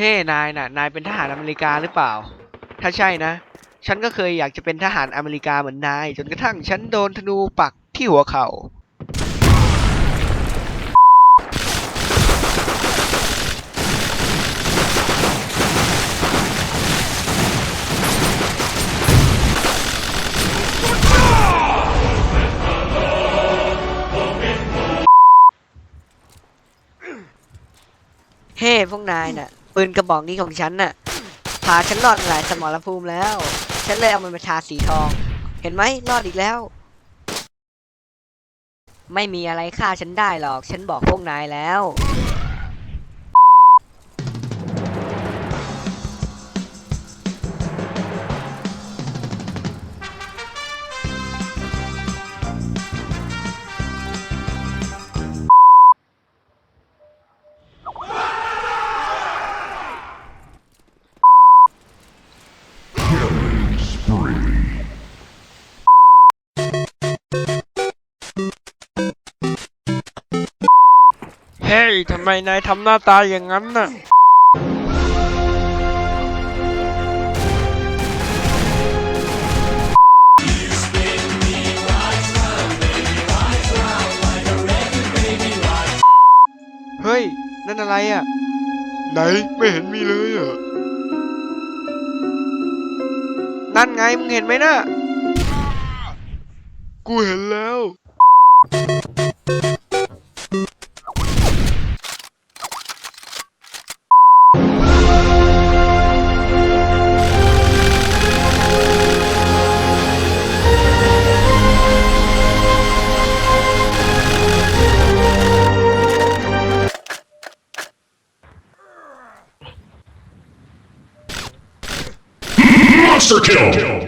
เฮ้ นายน่ะ นายเป็นทหารอเมริกาหรือเปล่า ถ้าใช่นะ ฉันก็เคยอยากจะเป็นทหารอเมริกาเหมือนนาย จนกระทั่งฉันโดนธนูปักที่หัวเขา่า เฮ้ พวกนายน่ะ ปืนกระบอกนี้ของฉันน่ะพาฉันรอดมาหลายสมรภูมิแล้ว ฉันเลยเอามันมาทาสีทอง เห็นไหมรอดอีกแล้ว ไม่มีอะไรฆ่าฉันได้หรอก ฉันบอกพวกนายแล้ว เฮ้ย ทำไมนายทำหน้าตาอย่างนั้นน่ะ เฮ้ย นั่นอะไรอะ ไหน ไม่เห็นมีเลยอะ นั่นไง มึงเห็นไหมน่ะ กูเห็นแล้ว Monster kill!